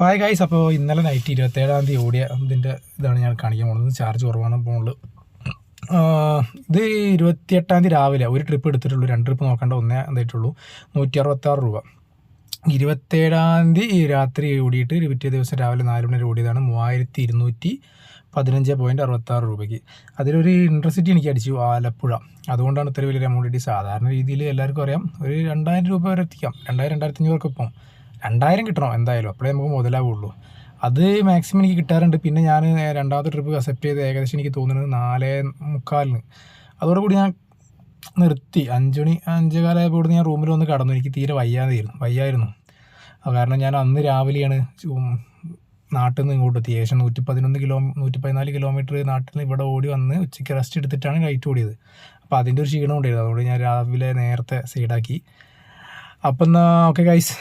Hi guys അപ്പോൾ ഇന്നലെ night ഇരുപത്തേഴാം തീയതി ഓടിയ ഇതിന്റെ ഇതാണ് ഞാൻ കാണിക്കാൻ പോകുന്നത്. ചാർജ് കുറവാണ് ഫോണിൽ ഇത് ഇരുപത്തിയെട്ടാം തീയതി രാവിലെ ഒരു ട്രിപ്പ് എടുത്തിട്ടുള്ളൂ. രണ്ട് ട്രിപ്പ് നോക്കേണ്ട ഒന്നേ എന്തായിട്ടുള്ളൂ നൂറ്റി അറുപത്താറ് രൂപ. ഇരുപത്തേഴാം തീയതി രാത്രി ഓടിയിട്ട് പിറ്റേ ദിവസം രാവിലെ നാല് മണി വരെ ഓടിയതാണ് മൂവായിരത്തി ഇരുന്നൂറ്റി പതിനഞ്ച് പോയിന്റ് അറുപത്താറ് രൂപയ്ക്ക്. അതിലൊരു ഇൻട്രസിറ്റി എനിക്ക് അടിച്ചു ആലപ്പുഴ. അതുകൊണ്ടാണ് ഇത്ര വലിയൊരു എമൗണ്ട് കിട്ടി സാധാരണ രീതിയിൽ എല്ലാവർക്കും അറിയാം. ഒരു രണ്ടായിരം രൂപ വരെ എത്തിക്കാം. രണ്ടായിരം രണ്ടായിരത്തി അഞ്ഞൂറൊക്കെ ഇപ്പം. രണ്ടായിരം കിട്ടണം എന്തായാലും. അപ്പോഴേ നമുക്ക് മുതലാവുള്ളൂ. അത് മാക്സിമം എനിക്ക് കിട്ടാറുണ്ട്. പിന്നെ ഞാൻ രണ്ടാമത്തെ ട്രിപ്പ് അക്സെപ്റ്റ് ചെയ്ത് ഏകദേശം എനിക്ക് തോന്നുന്നത് നാലേ മുക്കാലിന്. അതോടുകൂടി ഞാൻ നിർത്തി. അഞ്ച് മണി അഞ്ചേ കാലമായപ്പോൾ ഞാൻ റൂമിൽ വന്ന് കടന്നു. എനിക്ക് തീരെ വയ്യാതെയായിരുന്നു വയ്യായിരുന്നു. കാരണം ഞാൻ അന്ന് രാവിലെയാണ് നാട്ടിൽ നിന്ന് ഇങ്ങോട്ട് എത്തി ഏകദേശം നൂറ്റി പതിനൊന്ന് കിലോ നൂറ്റി പതിനാല് കിലോമീറ്റർ നാട്ടിൽ നിന്ന് ഇവിടെ ഓടി വന്ന് ഉച്ചയ്ക്ക് റെസ്റ്റ് എടുത്തിട്ടാണ് നൈറ്റ് ഓടിയത്. അപ്പോൾ അതിന്റെ ഒരു ക്ഷീണം ഉണ്ടായിരുന്നു. അതുകൊണ്ട് ഞാൻ രാവിലെ നേരത്തെ സൈഡാക്കി അപ്പം എന്നാൽ ഓക്കെ ഗൈസ്